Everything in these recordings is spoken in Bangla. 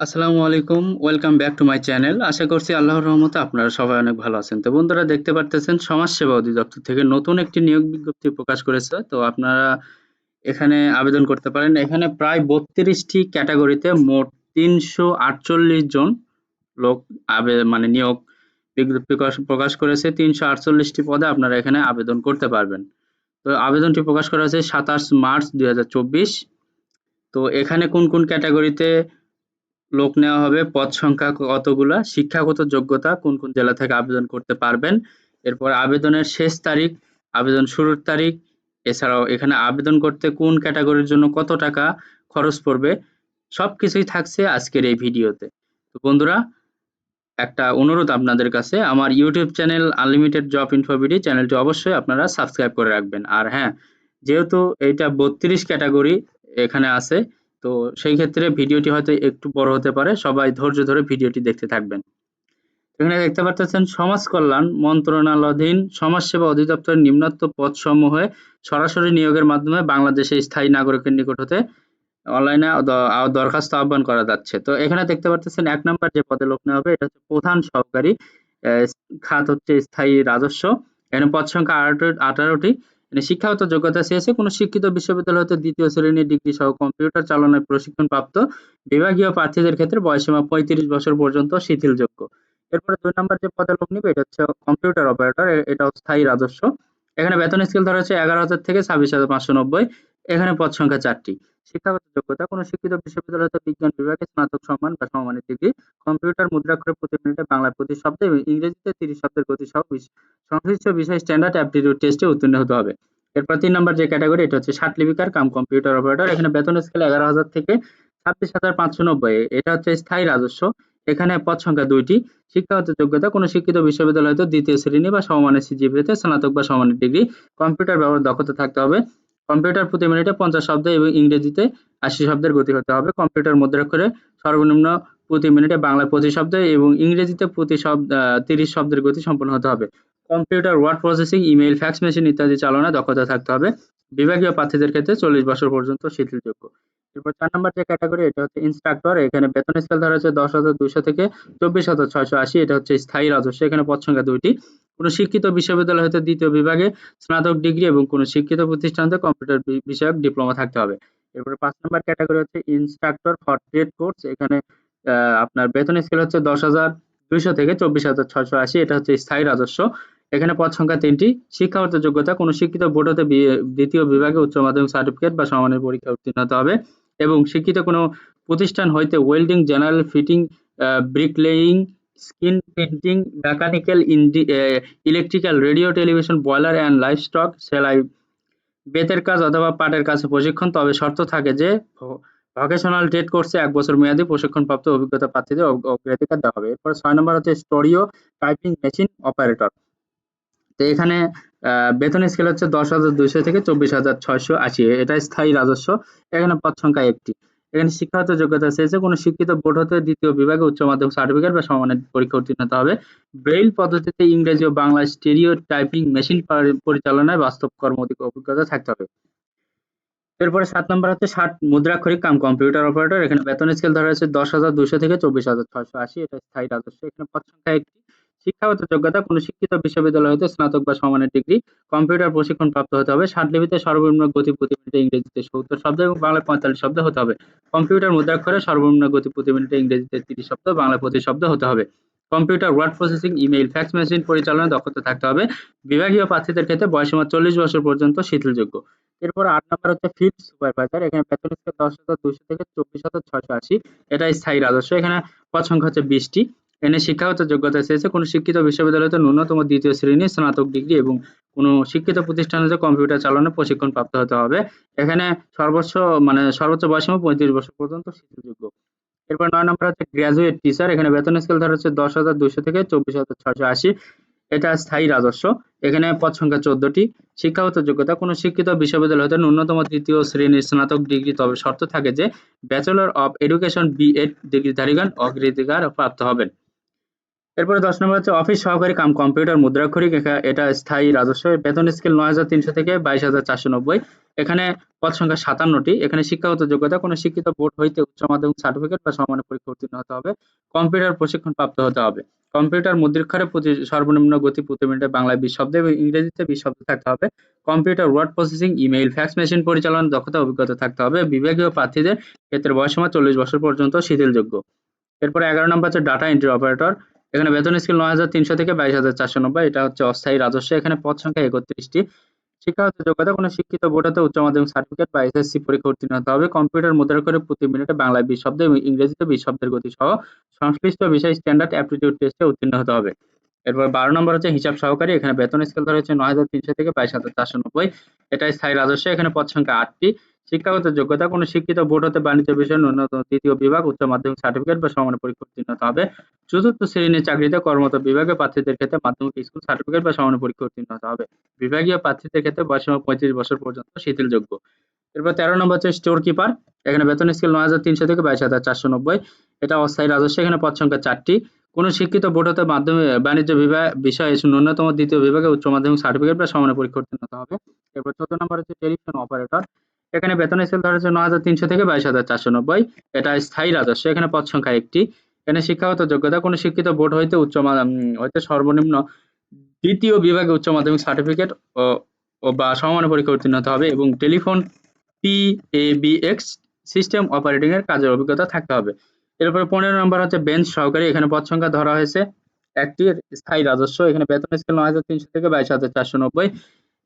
আসসালামু আলাইকুম, welcome back to my channel. আশা করছি আল্লাহর রহমতে আপনারা সবাই অনেক ভালো আছেন। তো বন্ধুরা, দেখতে পারতেছেন, সমাজসেবা অধিদপ্তর থেকে নতুন একটি নিয়োগ বিজ্ঞপ্তি প্রকাশ করেছে। তো আপনারা এখানে আবেদন করতে পারেন। এখানে প্রায় বত্রিশটি ক্যাটাগরিতে মোট তিনশো আটচল্লিশ জন লোক আবে মানে নিয়োগ বিজ্ঞপ্তি প্রকাশ- করেছে। তিনশো আটচল্লিশটি পদে আপনারা এখানে আবেদন করতে পারবেন। তো আবেদনটি প্রকাশ করা হয়েছে সাতাশ মার্চ দু হাজার চব্বিশ। তো এখানে কোন কোন ক্যাটাগরিতে লোক নেওয়া হবে, পদ সংখ্যা কতগুলা, শিক্ষাগত যোগ্যতা কোন কোন জেলা থেকে আবেদন করতে পারবেন, এরপর আবেদনের শেষ তারিখ, আবেদন শুরুর তারিখ, এছাড়াও এখানে আবেদন করতে কোন ক্যাটাগরির জন্য কত টাকা খরচ পড়বে সব কিছুই থাকছে আজকের এই ভিডিওতে। তো বন্ধুরা, একটা অনুরোধ আপনাদের কাছে, আমার YouTube channel unlimited job InfoBD চ্যানেলটি অবশ্যই আপনারা সাবস্ক্রাইব করে রাখবেন। আর হ্যাঁ যেহেতু এইটা বত্রিশ ক্যাটাগরি এখানে আছে তো সেই ক্ষেত্রে ভিডিওটি হয়তো একটু বড় হতে পারে, সবাই ধৈর্য ধরে ভিডিওটি দেখতে থাকবেন। এখানে দেখতে পাচ্ছেন সমাজ কল্যাণ মন্ত্রণালয়াধীন সমাজসেবা অধিদপ্তরের নিম্নোক্ত পদসমূহে সরাসরি নিয়োগের মাধ্যমে বাংলাদেশে স্থায়ী নাগরিকের নিকট হতে অনলাইনে দরখাস্ত আহ্বান করা যাচ্ছে। তো এখানে দেখতে পাচ্ছেন এক নম্বর যে পদে লোক নেওয়া হবে, এটা হচ্ছে প্রধান সহকারী খাত হচ্ছে স্থায়ী রাজস্ব। এখানে পদ সংখ্যা আঠারো- আঠারোটি। এখানে শিক্ষাগত যোগ্যতা চেয়েছে কোনো শিক্ষিত বিশ্ববিদ্যালয় হতে দ্বিতীয় শ্রেণির ডিগ্রি সহ কম্পিউটার চালনায় প্রশিক্ষণ প্রাপ্ত বিভাগীয় প্রার্থীদের ক্ষেত্রে বয়সীমা পঁয়ত্রিশ বছর পর্যন্ত শিথিলযোগ্য। এরপরে দুই নম্বর যে পদে লোক নিবে, এটা হচ্ছে কম্পিউটার অপারেটর এটাও স্থায়ী রাজস্ব। এখানে বেতন স্কেল ধরা হচ্ছে এগারো হাজার থেকে ছাব্বিশ হাজার পাঁচশো নব্বই। এখানে পদ সংখ্যা চারটি। শিক্ষাগত যোগ্যতা, কোনো শিক্ষিত বিশ্ববিদ্যালয় বিজ্ঞান বিভাগে স্নাতক সম্মান বা সমমানের ডিগ্রি, কম্পিউটার, মুদ্রাক্ষরে প্রতি মিনিটে বাংলা প্রতি শব্দে এবং ইংরেজিতে তিরিশ শব্দের গতি সহ সংশ্লিষ্ট বিষয় স্ট্যান্ডার্ড অ্যাপটিটিউড টেস্টে উত্তীর্ণ হতে হবে। এরপর তিন নম্বর যে ক্যাটাগরি এটা হচ্ছে লিপিকার কাম কম্পিউটার অপারেটর এখানে বেতন স্কেল এগারো হাজার থেকে ছাব্বিশ হাজার পাঁচশো নব্বই। এটা হচ্ছে স্থায়ী রাজস্ব। এখানে পদ সংখ্যা দুইটি। শিক্ষাগত যোগ্যতা, কোনো শিক্ষিত বিশ্ববিদ্যালয় হতে দ্বিতীয় শ্রেণি বা সমমানের সিজিপিতে স্নাতক বা সমমানের ডিগ্রি। কম্পিউটার ব্যবহার দক্ষতা থাকতে হবে। কম্পিউটার প্রতি মিনিটে পঞ্চাশ শব্দ এবং ইংরেজিতে আশি শব্দের গতি হতে হবে। কম্পিউটার মুদ্রাক্ষরে সর্বনিম্ন প্রতি মিনিটে বাংলায় প্রতি শব্দ এবং ইংরেজিতে প্রতি শব্দ তিরিশ শব্দের গতি সম্পন্ন হতে হবে। Computer word processing email fax machine ইত্যাদি চালনায় দক্ষতা থাকতে হবে। বিভাগীয় প্রার্থীদের ক্ষেত্রে চল্লিশ বছর পর্যন্ত শিথিলযোগ্য। এরপর চার নম্বর যে ক্যাটাগরি এটা হচ্ছে ইনস্ট্রাক্টর এখানে বেতন স্কেল ধরা হচ্ছে দশ হাজার দুইশো থেকে চব্বিশ হাজার ছয়শো আশি। এটা হচ্ছে স্থায়ী রাজস্ব। এখানে পদ সংখ্যা দুইটি। কোনো শিক্ষিত বিশ্ববিদ্যালয় হতে দ্বিতীয় বিভাগে স্নাতক ডিগ্রি এবং কোনো শিক্ষিত প্রতিষ্ঠানতে কম্পিউটার বিষয়ক ডিপ্লোমা থাকতে হবে। এরপরে পাঁচ নম্বর ক্যাটাগরি হচ্ছে ইনস্ট্রাক্টর ফর ট্রেড কোর্স এখানে আপনার বেতন স্কেল হচ্ছে দশ হাজার দুইশো থেকে চব্বিশ হাজার ছয়শো আশি, এটা হচ্ছে স্থায়ী রাজস্ব। এখানে পদ সংখ্যা তিনটি, শিক্ষাগত যোগ্যতা, কোনো শিক্ষিত বোর্ড হতে দ্বিতীয় বিভাগে উচ্চ মাধ্যমিক সার্টিফিকেট বা সমানের পরীক্ষা উত্তীর্ণ হতে হবে এবং শিক্ষিত কোনো প্রতিষ্ঠান হইতে welding general fitting bricklaying skin painting mechanical indie electrical, radio, television boiler and life stock সেলাই, বেতের কাজ অথবা পাটের কাছে প্রশিক্ষণ। তবে শর্ত থাকে যে ভোকেশনাল ট্রেড কোর্সে এক বছর মেয়াদী প্রশিক্ষণপ্রাপ্ত অভিজ্ঞতা প্রার্থীদের অগ- অগ্রাধিকার দেওয়া হবে। এরপর ছয় নম্বর হচ্ছে স্টোরিও টাইপিং মেশিন অপারেটর। তো এখানে বেতন স্কেল হচ্ছে দশ হাজার দুইশো থেকে চব্বিশ হাজার ছয়শো আশি। এটা স্থায়ী রাজস্ব। এখানে পদ সংখ্যা একটি। এখানে শিক্ষাগত যোগ্যতা চেয়েছে কোনো শিক্ষিত বোর্ড হতে দ্বিতীয় বিভাগে উচ্চ মাধ্যমিক সার্টিফিকেট বা সমানের পরীক্ষা উত্তীর্ণ হতে হবে। ব্রেইল পদ্ধতিতে ইংরেজি ও বাংলা স্টেরিও টাইপিং মেশিন পরিচালনায় বাস্তব কর্ম অভিজ্ঞতা থাকতে হবে। এরপরে সাত নম্বর হচ্ছে ষাট মুদ্রাক্ষরিক কাম কম্পিউটার অপারেটর এখানে বেতন স্কেল ধরা হয়েছে দশ হাজার দুশো থেকে চব্বিশ হাজার ছয়শো আশি। এটা স্থায়ী রাজস্ব। এখানে পদ সংখ্যা একটি। শিক্ষাগত যোগ্যতা কোনো শিক্ষিত বিশ্ববিদ্যালয় হতে স্নাতক বা সমানের ডিগ্রি, কম্পিউটার প্রশিক্ষণ প্রাপ্ত হতে হবে লিপিতে সর্বনিম্ন গতি প্রতি মিনিটে ইংরেজিতে সত্তর শব্দ এবং বাংলায় পঁয়তাল্লিশ শব্দ হতে হবে। কম্পিউটার মুদ্রাক্ষরে সর্বনিম্ন গতি প্রতি মিনিটে ইংরেজিতে তিরিশ শব্দ, বাংলায় প্রতি শব্দ হতে হবে। Computer word processing, email, fax machine পরিচালনায় দক্ষতা থাকতে হবে। বিভাগীয় প্রার্থীদের ক্ষেত্রে বয়সীমা চল্লিশ বছর পর্যন্ত শিথিলযোগ্য। এরপর আট নম্বর হচ্ছে ফিল্ড সুপারভাইজার এখানে বেতন স্কেল দশ হাজার দুশো থেকে চব্বিশ হাজার ছয়শো আশি। এটা স্থায়ী রাজস্ব, এখানে পদ সংখ্যা হচ্ছে বিশটি। এনে শিক্ষাগত যোগ্যতা চেয়েছে কোনো শিক্ষিত বিশ্ববিদ্যালয়তে ন্যূনতম দ্বিতীয় শ্রেণির স্নাতক ডিগ্রি এবং কোনো শিক্ষিত প্রতিষ্ঠান হতে কম্পিউটার চালানোর প্রশিক্ষণ প্রাপ্ত হতে হবে। এখানে সর্বোচ্চ মানে সর্বোচ্চ বয়সীমা পঁয়ত্রিশ বছর পর্যন্ত শিথিলযোগ্য এরপর নয় নম্বর হচ্ছে গ্র্যাজুয়েট টিচার এখানে বেতন স্কেল ধরা হচ্ছে দশ হাজার দুশো থেকে চব্বিশ হাজার ছয়শো আশি। এটা স্থায়ী রাজস্ব। এখানে পদ সংখ্যা চোদ্দটি। শিক্ষাগত যোগ্যতা, কোনো শিক্ষিত বিশ্ববিদ্যালয় হতে ন্যূনতম তৃতীয় শ্রেণির স্নাতক ডিগ্রি, তবে শর্ত থাকে যে bachelor of education B Ed ডিগ্রিধারীগণ অগ্রাধিকার প্রাপ্ত হবেন। এরপরে দশ নম্বর হচ্ছে অফিস সহকারী কাম কম্পিউটার মুদ্রাক্ষরিক এটা স্থায়ী রাজস্ব। বেতন স্কেল নয় হাজার তিনশো থেকে বাইশ হাজার চারশো নব্বই। এখানে পদ সংখ্যা সাতান্নটি। এখানে শিক্ষাগত যোগ্যতা, কোনো শিক্ষিত বোর্ড হইতে উচ্চ মাধ্যমিক সার্টিফিকেট বা সমানের পরীক্ষা উত্তীর্ণ হতে হবে। কম্পিউটার প্রশিক্ষণ প্রাপ্ত হতে হবে। কম্পিউটার মুদ্রাক্ষরে প্রতি সর্বনিম্ন গতি প্রতি মিনিটে বাংলায় বিশ শব্দ এবং ইংরেজিতে বিশ শব্দ থাকতে হবে। Computer word processing, email, fax machine পরিচালনার দক্ষতা অভিজ্ঞতা থাকতে হবে। বিভাগীয় প্রার্থীদের ক্ষেত্রে বয়সসীমা চল্লিশ বছর পর্যন্ত শিথিলযোগ্য। এরপরে এগারো নম্বর হচ্ছে ডাটা এন্ট্রি অপারেটর। এখানে বেতন স্কেল নয় হাজার তিনশো থেকে বাইশ হাজার চারশো নব্বই। এটা হচ্ছে অস্থায়ী রাজস্ব। এখানে পদ সংখ্যা একত্রিশটি। শিক্ষাগত যোগ্যতা, কোনো শিক্ষিত বোর্ড হতে উচ্চ মাধ্যমিক সার্টিফিকেট বা এসএসসি পরীক্ষা উত্তীর্ণ হতে হবে। কম্পিউটার মুদ্রা করে প্রতি মিনিটে বাংলায় বিশ শব্দ এবং ইংরেজিতে বিশ শব্দের গতি সহ সংশ্লিষ্ট বিষয় স্ট্যান্ডার্ড অ্যাপটিটিউড টেস্টে উত্তীর্ণ হতে হবে। এরপর বারো নম্বর হচ্ছে হিসাব সহকারী। এখানে বেতন স্কেল ধরা হচ্ছে নয় হাজার তিনশো থেকে বাইশ হাজার চারশো নব্বই। এটা স্থায়ী রাজস্ব। এখানে পদ সংখ্যা আটটি। শিক্ষাগত যোগ্যতা, কোনো শিক্ষিত বোর্ড হতে বাণিজ্য বিষয়ে ন্যূনতম তৃতীয় বিভাগ, উচ্চ মাধ্যমিক সার্টিফিকেট বা সমান পরীক্ষা উত্তীর্ণ হতে হবে। চতুর্থ শ্রেণির চাকরিতে কর্মরত বিভাগে প্রার্থীদের ক্ষেত্রে মাধ্যমিক স্কুল সার্টিফিকেট বা সমান পরীক্ষা উত্তীর্ণ হতে হবে। বিভাগীয় প্রার্থীদের ক্ষেত্রে বয়সীমা পঁয়ত্রিশ বছর পর্যন্ত শিথিলযোগ্য। এরপর তেরো নম্বর হচ্ছে স্টোর কিপার এখানে বেতন স্কেল নয় হাজার তিনশো থেকে বাইশ হাজার চারশো নব্বই। এটা অস্থায়ী রাজস্ব। এখানে পদ সংখ্যা চারটি। কোনো শিক্ষিত বোর্ড হতে মাধ্যমিক, বাণিজ্য বিভাগ বিষয়ে ন্যূনতম দ্বিতীয় বিভাগে উচ্চ মাধ্যমিক সার্টিফিকেট বা সমান পরীক্ষা উত্তীর্ণ হতে হবে। এরপর চোদ্দ নম্বর হচ্ছে টেলিফোন অপারেটর এখানে বেতন স্কেল ধরা হচ্ছে নয় হাজার তিনশো থেকে বাইশ হাজার চারশো নব্বই। এটা স্থায়ী রাজস্ব, এখানে পদ সংখ্যা একটি। এখানে শিক্ষাগত যোগ্যতা, কোনো শিক্ষিত বোর্ড হইতে উচ্চ হইতে সর্বনিম্ন দ্বিতীয় বিভাগে উচ্চ মাধ্যমিক সার্টিফিকেট বা সমমানের পরীক্ষা উত্তীর্ণ হতে হবে এবং telephone P A B X system operating এর কাজের অভিজ্ঞতা থাকতে হবে। এরপরে পনেরো নম্বর হচ্ছে বেঞ্চ সহকারী, এখানে পদ সংখ্যা ধরা হয়েছে একটি স্থায়ী রাজস্ব, এখানে বেতন স্কেল নয় হাজার তিনশো থেকে বাইশ হাজার চারশো নব্বই।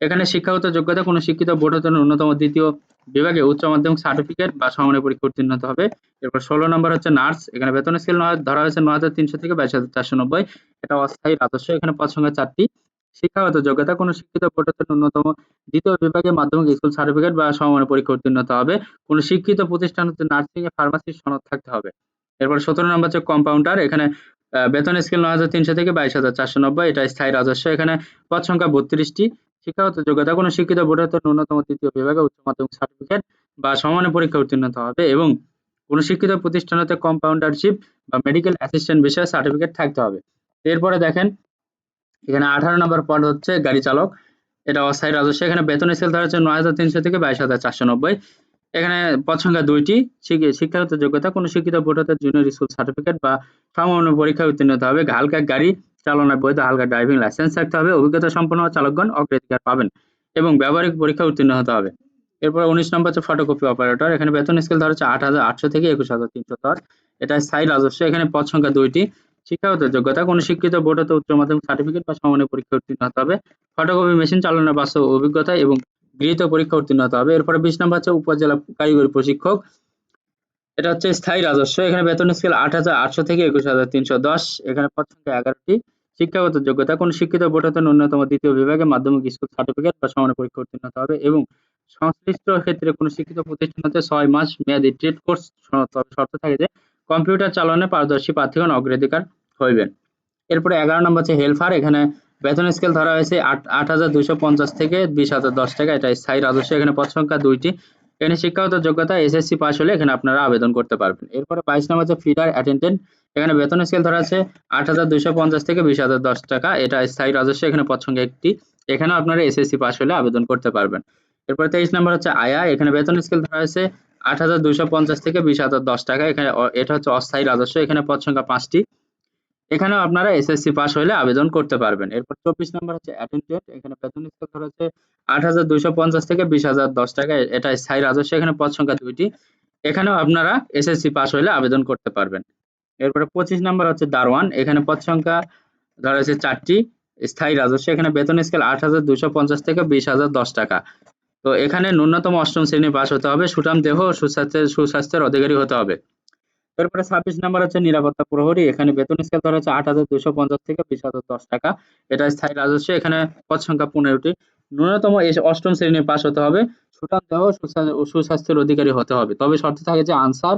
এখানে শিক্ষাগত যোগ্যতা, কোনো শিক্ষিত বোর্ড হতে ন্যূনতম দ্বিতীয় বিভাগে উচ্চ মাধ্যমিক সার্টিফিকেট বা সমানের পরীক্ষা উত্তীর্ণ হতে হবে। এরপর ষোলো নম্বর হচ্ছে নার্স। এখানে বেতন স্কেল ধরা হয়েছে নয় হাজার তিনশো থেকে বাইশ হাজার চারশো নব্বই। এটা অস্থায়ী রাজস্ব। এখানে পদ সংখ্যা চারটি। শিক্ষাগত যোগ্যতা, কোনো শিক্ষিত বোর্ড হতে ন্যূনতম দ্বিতীয় বিভাগে মাধ্যমিক স্কুল সার্টিফিকেট বা সমানের পরীক্ষা উত্তীর্ণ হতে হবে। কোনো শিক্ষিত প্রতিষ্ঠান হতে নার্সিং এ ফার্মাসির সনদ থাকতে হবে। এরপর সতেরো নম্বর হচ্ছে কম্পাউন্ডার এখানে বেতন স্কেল নয় হাজার তিনশো থেকে বাইশ হাজার চারশো নব্বই। এটা স্থায়ী রাজস্ব। এখানে পদ সংখ্যা বত্রিশটি। শিক্ষাগত যোগ্যতা। কোনো শিক্ষিত হতে ন্যূনতম তৃতীয় বিভাগে উচ্চ মাধ্যমিক সার্টিফিকেট বা সমানের পরীক্ষা উত্তীর্ণ হবে এবং কোনো শিক্ষিত প্রতিষ্ঠান হতে কম্পাউন্ডারশিপ বা মেডিকেল অ্যাসিস্ট্যান্ট বিষয়ে সার্টিফিকেট থাকতে হবে। এরপরে দেখেন, এখানে আঠারো নম্বর পদ হচ্ছে গাড়ি চালক। এটা অস্থায়ী রাজস্ব। এখানে বেতন স্কেল ধরা হচ্ছে নয় হাজার তিনশো থেকে বাইশ হাজার চারশো নব্বই। এখানে পদ সংখ্যা দুইটি, শিক্ষি- শিক্ষাগত যোগ্যতা। কোনো শিক্ষিত হতে জুনিয়র স্কুল সার্টিফিকেট বা সামান্য পরীক্ষায় উত্তীর্ণ হতে হবে। হালকা গাড়ি চালনায় বৈধ হালকা ড্রাইভিং লাইসেন্স থাকতে হবে। অভিজ্ঞতা সম্পন্ন চালকগণ অগ্রাধিকার পাবেন এবং ব্যবহারিক পরীক্ষা উত্তীর্ণ হতে হবে। এরপর উনিশ নম্বর হচ্ছে ফটোকপি অপারেটর এখানে বেতন স্কেল ধরা হচ্ছে আট হাজার আটশো থেকে একুশ হাজার তিনশো দশ এটা স্থায়ী রাজস্ব। এখানে পদ সংখ্যা দুইটি। শিক্ষাগত যোগ্যতা। কোনো শিক্ষিত, বোর্ড হতে উচ্চ মাধ্যমিক সার্টিফিকেট বা সমানের পরীক্ষা উত্তীর্ণ হতে হবে। ফটোকপি মেশিন চালানোর বাস্তব অভিজ্ঞতা এবং গৃহীত পরীক্ষা উত্তীর্ণ হতে হবে। এরপরে বিশ নম্বর হচ্ছে উপজেলা কারিগরি প্রশিক্ষক। এটা হচ্ছে স্থায়ী রাজস্ব। এখানে বেতন স্কেল আট হাজার আটশো থেকে একুশ হাজার তিনশো দশ। এখানে পদ এগারোটি। শিক্ষাগত যোগ্যতা, কোন শিক্ষিত বোর্ড হতে ন্যূনতম দ্বিতীয় বিভাগে মাধ্যমিক স্কুল সার্টিফিকেট বা সমানের পরীক্ষা উত্তীর্ণ হতে হবে এবং সংশ্লিষ্ট ক্ষেত্রে কোন শিক্ষিত প্রতিষ্ঠান হতে ছয় মাস মেয়াদী ট্রেড কোর্স শর্ত থাকে যে কম্পিউটার চালনে পারদর্শী প্রার্থীগণ অগ্রাধিকার হইবেন। এরপরে এগারো নম্বর হচ্ছে হেলফার। এখানে বেতন স্কেল ধরা হয়েছে আট আট হাজার দুইশো পঞ্চাশ থেকে বিশ হাজার দশ টাকা। এটা স্থায়ী রাজস্ব। এখানে পদ সংখ্যা দুইটি। এখানে শিক্ষাগত যোগ্যতা এসএসসি পাস হলে এখানে আপনারা আবেদন করতে পারবেন। এরপরে বাইশ নম্বর হচ্ছে ফিডার অ্যাটেন্ডেন্ট এখানে বেতন স্কেল ধরা আছে আট হাজার দুইশো পঞ্চাশ থেকে বিশ হাজার দশ টাকা। এটা স্থায়ী রাজস্ব, এখানে সংখ্যা একটি। এখানেও আপনারা এসএসসি পাস হলে আবেদন করতে পারবেন। এরপরে তেইশ নম্বর হচ্ছে আয়া। এখানে বেতন স্কেল ধরা হয়েছে আট হাজার দুইশো পঞ্চাশ থেকে বিশ হাজার দশ টাকা। এখানে এটা হচ্ছে অস্থায়ী রাজস্ব, এখানে পদ সংখ্যা পাঁচটি। এখানেও আপনারা এসএসসি পাস হলে আবেদন করতে পারবেন। এরপর চব্বিশ নম্বর হচ্ছে অ্যাটেন্ডেন্ট এখানে বেতন স্কেল ধরা হচ্ছে আট হাজার দুইশো পঞ্চাশ থেকে বিশ হাজার দশ টাকা। এটা স্থায়ী রাজস্ব, এখানে পদ সংখ্যা দুইটি। এখানেও আপনারা এসএসসি পাস হলে আবেদন করতে পারবেন। এরপরে পঁচিশ নম্বর হচ্ছে দারওয়ান এখানে পদ সংখ্যা ধরা হয়েছে চারটি। স্থায়ী রাজস্ব, এখানে বেতন স্কেল আট হাজার দুইশো পঞ্চাশ থেকে বিশ হাজার দশ টাকা। তো এখানে ন্যূনতম অষ্টম শ্রেণি পাস হতে হবে। সুঠাম দেহ সুস্বাস্থ্যের সুস্বাস্থ্যের অধিকারী হতে হবে। এরপরে ছাব্বিশ নাম্বার হচ্ছে নিরাপত্তা প্রহরী। এখানে বেতন স্কেল ধরা হচ্ছে আট হাজার দুইশো পঞ্চাশ থেকে বিশ হাজার দশ টাকা। এটা স্থায়ী রাজস্ব। এখানে পদ সংখ্যা পনেরোটি। ন্যূনতম এই অষ্টম শ্রেণি পাশ হতে হবে। সুঠাম দেহ সুস্বাস্থ্যের অধিকারী হতে হবে। তবে শর্ত থাকে যে আনসার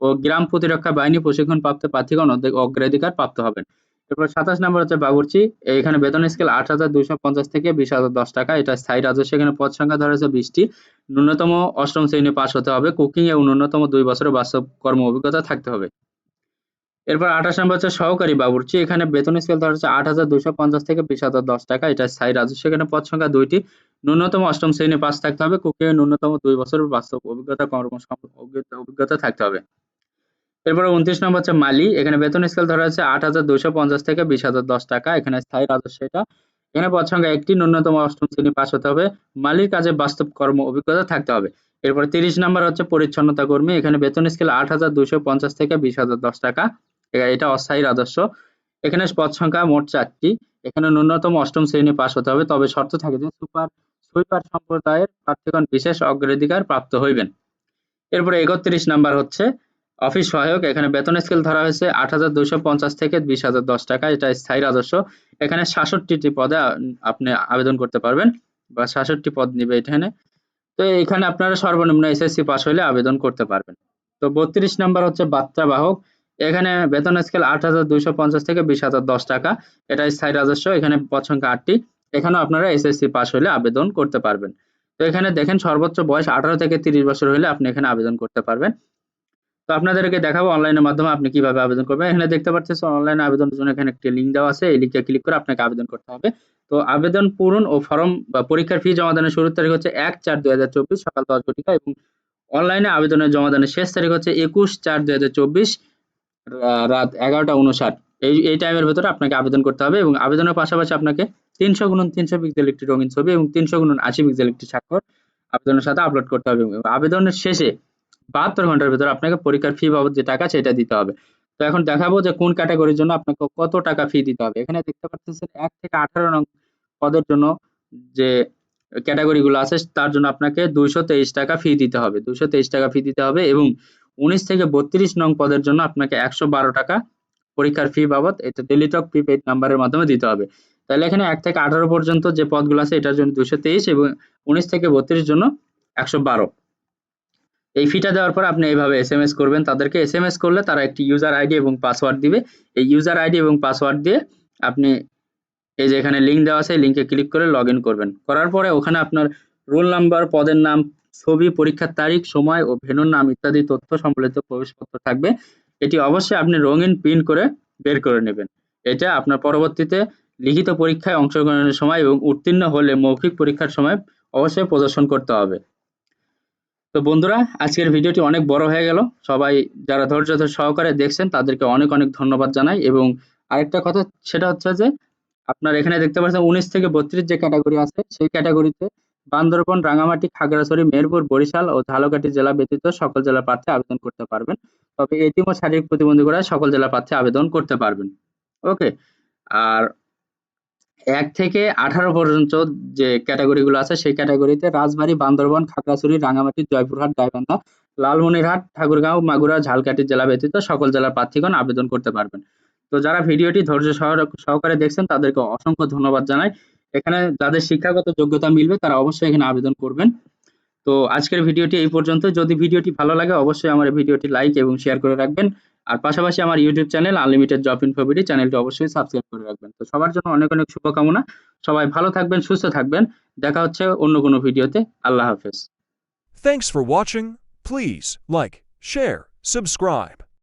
ও গ্রাম প্রতিরক্ষা বাহিনী প্রশিক্ষণ প্রাপ্ত প্রার্থীগণ অগ্রাধিকার প্রাপ্ত হবেন। এরপর সাতাশ নম্বর হচ্ছে বাবুর্চি এখানে বেতন স্কেল আট হাজার দুইশো পঞ্চাশ থেকে বিশ হাজার দশ টাকা। এটা স্থায়ী রাজস্ব। এখানে পদ সংখ্যা ধরা হয়েছে বিশটি। ন্যূনতম অষ্টম শ্রেণি পাশ হতে হবে। কুকিং এবং ন্যূনতম দুই বছরের বাস্তব কর্ম অভিজ্ঞতা থাকতে হবে। এরপর আঠাশ নম্বর হচ্ছে সহকারী বাবুর্চি এখানে বেতন স্কেল ধরা হচ্ছে আট হাজার দুইশো পঞ্চাশ থেকে বিশ হাজার দশ টাকা। এটা স্থায়ী রাজস্ব। এখানে পদ সংখ্যা দুইটি। ন্যূনতম অষ্টম শ্রেণি পাশ থাকতে হবে। কুকিং ন্যূনতম দুই বছরের বাস্তব অভিজ্ঞতা কর্ম অভিজ্ঞতা থাকতে হবে। এরপরে উনত্রিশ নম্বর হচ্ছে মালি। এখানে বেতন স্কেল ধরা হচ্ছে আট হাজার দুইশো পঞ্চাশ থেকে বিশ হাজার দশ টাকা। এখানে স্থায়ী রাজস্ব এটা। এখানে পদ সংখ্যা একটি, ন্যূনতম অষ্টম শ্রেণি পাস হতে হবে। মালির কাজে বাস্তব কর্ম অভিজ্ঞতা থাকতে হবে। এরপর তিরিশ নম্বর হচ্ছে পরিচ্ছন্নতা কর্মী। এখানে বেতন স্কেল আট হাজার দুইশো পঞ্চাশ থেকে বিশ হাজার দশ টাকা। এটা অস্থায়ী রাজস্ব। এখানে পদ সংখ্যা মোট চারটি। এখানে ন্যূনতম অষ্টম শ্রেণি পাস হতে হবে। তবে শর্ত থাকে যে সুপার, সুইপার সম্প্রদায়ের প্রার্থীগণ বিশেষ অগ্রাধিকার প্রাপ্ত হইবেন। এরপরে একত্রিশ নাম্বার হচ্ছে অফিস সহায়ক, এখানে বেতন স্কেল ধরা হয়েছে আট হাজার দুইশো পঞ্চাশ থেকে বিশ হাজার দশ টাকা, এটা স্থায়ী রাজস্ব। এখানে সাতষট্টিটি পদে আপনি আবেদন করতে পারবেন, বা সাতষট্টি পদ নিবে এখানে। তো এখানে আপনারা সর্বনিম্ন এসএসসি পাস হলে আবেদন করতে পারবেন। তো বত্রিশ নাম্বার হচ্ছে বার্তা বাহক এখানে বেতন স্কেল আট হাজার দুইশো পঞ্চাশ থেকে বিশ হাজার দশ টাকা, এটা স্থায়ী রাজস্ব, এখানে পদ সংখ্যা আটটি। এখানেও আপনারা এসএসসি পাস হলে আবেদন করতে পারবেন। তো এখানে দেখেন সর্বোচ্চ বয়স আঠারো থেকে তিরিশ বছর হলে আপনি এখানে আবেদন করতে পারবেন। তো আপনাদেরকে দেখাবো অনলাইনের মাধ্যমে আপনি কীভাবে আবেদন করবেন। এখানে দেখতে পাচ্ছেন অনলাইনে আবেদনের জন্য এখানে একটি লিঙ্ক দেওয়া আছে। এই লিঙ্কে ক্লিক করে আপনাকে আবেদন করতে হবে। তো আবেদন পূরণ ও ফর্ম বা পরীক্ষার ফি জমা দানের শুরুর তারিখ হচ্ছে এক চার দুই হাজার চব্বিশ সকাল দশ ঘটিকা এবং অনলাইনে আবেদনের জমা দানের শেষ তারিখ হচ্ছে একুশ চার দুই হাজার চব্বিশ রাত এগারোটা উনষাট এই এই টাইমের ভেতরে আপনাকে আবেদন করতে হবে এবং আবেদনের পাশাপাশি আপনাকে তিনশো গুণন তিনশো পিক্সেল একটি রঙিন ছবি এবং তিনশো গুণন আশি পিক্সেল একটি স্বাক্ষর আবেদনের সাথে আপলোড করতে হবে আবেদনের শেষে বাহাত্তর ঘণ্টার ভিতরে আপনাকে পরীক্ষার ফি বাবদ যে টাকা সেটা দিতে হবে। তো এখন দেখাবো যে কোন ক্যাটাগরির জন্য আপনাকে কত টাকা ফি দিতে হবে। এখানে দেখতে পাচ্ছেন এক থেকে আঠারো নং পদের জন্য যে ক্যাটাগরি গুলো আছে, তার জন্য আপনাকে দুইশো তেইশ টাকা ফি দিতে হবে। দুইশো তেইশ টাকা ফি দিতে হবে এবং উনিশ থেকে বত্রিশ নং পদের জন্য আপনাকে একশো বারো টাকা পরীক্ষার ফি বাবদ এটা টেলিটক প্রিপেড নাম্বারের মাধ্যমে দিতে হবে। তাহলে এখানে এক থেকে আঠারো পর্যন্ত যে পদগুলো আছে, এটার জন্য দুশো তেইশ এবং উনিশ থেকে বত্রিশ জন্য একশো বারো। এই ফিটা দেওয়ার পর আপনি এইভাবে এস এম এস করবেন। তাদেরকে এস এম এস করলে তারা একটি ইউজার আইডি এবং পাসওয়ার্ড দিবে। এই ইউজার আইডি এবং পাসওয়ার্ড দিয়ে আপনি এই যে এখানে লিঙ্ক দেওয়া আছে লিঙ্কে ক্লিক করে লগ করবেন। করার পরে ওখানে আপনার রোল নাম্বার পদের নাম, ছবি, পরীক্ষার তারিখ, সময় ও ভেনুর নাম ইত্যাদি তথ্য সম্বলিত প্রবেশপত্র থাকবে। এটি অবশ্যই আপনি রঙিন প্রিন্ট করে বের করে নেবেন। এটা আপনার পরবর্তীতে লিখিত পরীক্ষায় অংশগ্রহণের সময় এবং উত্তীর্ণ হলে মৌখিক পরীক্ষার সময় অবশ্যই প্রদর্শন করতে হবে। তো বন্ধুরা, আজকের ভিডিওটি অনেক বড় হয়ে গেল। সবাই যারা ধৈর্য ধরে সহকারে দেখছেন, তাদেরকে অনেক অনেক ধন্যবাদ জানাই। এবং আরেকটা কথা, সেটা হচ্ছে যে, আপনার এখানে দেখতে পাচ্ছেন উনিশ থেকে বত্রিশ যে ক্যাটাগরি আছে, সেই ক্যাটাগরিতে বান্দরবন রাঙামাটি খাগড়াছড়ি, মেহেরপুর, বরিশাল ও ঝালকাঠি জেলা ব্যতীত সকল জেলা প্রার্থী আবেদন করতে পারবেন। তবে এটিম ও শারীরিক প্রতিবন্ধী সকল জেলা প্রার্থী আবেদন করতে পারবেন। ওকে, আর এক থেকে আঠারো পর্যন্ত যে ক্যাটাগরি গুলো আছে, সেই ক্যাটাগরিতে রাজবাড়ী, বান্দরবন, খাগড়াছড়ি রাঙামাটি জয়পুরহাট, গাইবান্ধা, লালমনিরহাট, ঠাকুরগাঁও, মাগুরা, ঝালকাঠি জেলা ব্যতীত সকল জেলার প্রার্থীগণ আবেদন করতে পারবেন। তো যারা ভিডিওটি ধৈর্য সহকারে- সহকারে দেখছেন, তাদেরকে অসংখ্য ধন্যবাদ জানাই। এখানে যাদের শিক্ষাগত যোগ্যতা মিলবে, তারা অবশ্যই এখানে আবেদন করবেন। তো আজকের ভিডিওটি এই পর্যন্ত। যদি ভিডিওটি ভালো লাগে অবশ্যই আমার ভিডিওটি লাইক এবং শেয়ার করে রাখবেন। আর পাশাপাশি আমার YouTube channel unlimited job info BD চ্যানেলটি অবশ্যই সাবস্ক্রাইব করে রাখবেন। তো সবার জন্য অনেক অনেক শুভকামনা। সবাই ভালো থাকবেন সুস্থ থাকবেন। দেখা হচ্ছে অন্য কোনো ভিডিওতে। আল্লাহ হাফেজ। Thanks for watching. Please like, share, subscribe.